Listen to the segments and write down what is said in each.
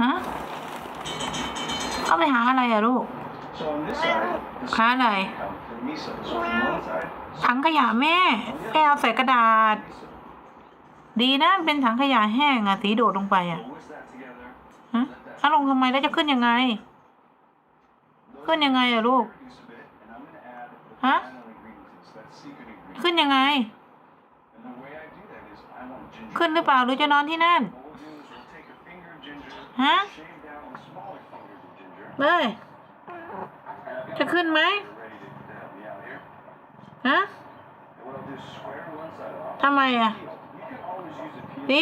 ฮะเข้าไปหาอะไรอะลูกหาอะไรถังขยะแม่แกเอาใส่กระดาษ ดีนะ เป็นถังขยะแห้งอะสีโดดลงไปอะฮะเอาลงทำไม แล้วจะขึ้นยังไง ขึ้นยังไงอะลูกฮะขึ้นยังไง ขึ้นหรือเปล่า หรือจะนอนที่นั่นฮะเล้ยจะขึ้นไหมฮะทำไมอ่ะสี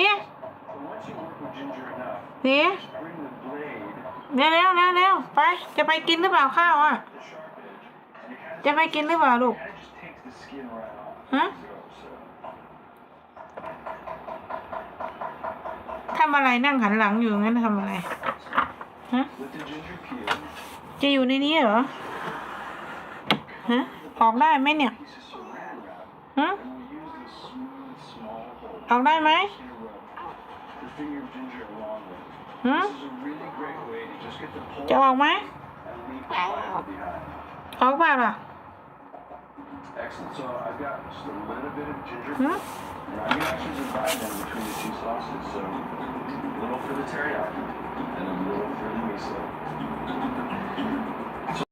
สีเร็วเร็วเร็วเร็วไป จะไปกินหรือเปล่าข้าวอ่ะ จะไปกินหรือเปล่าลูก ฮะทำอะไรนั่งหันหลังอยู่งั้นทำอะไร ฮะ จะอยู่ในนี้เหรอ ฮะ ออกได้ไหมเนี่ย ฮะ ออกได้ไหมฮะ จะออกไหม ออกเปล่าล่ะ ฮะ Secretariat.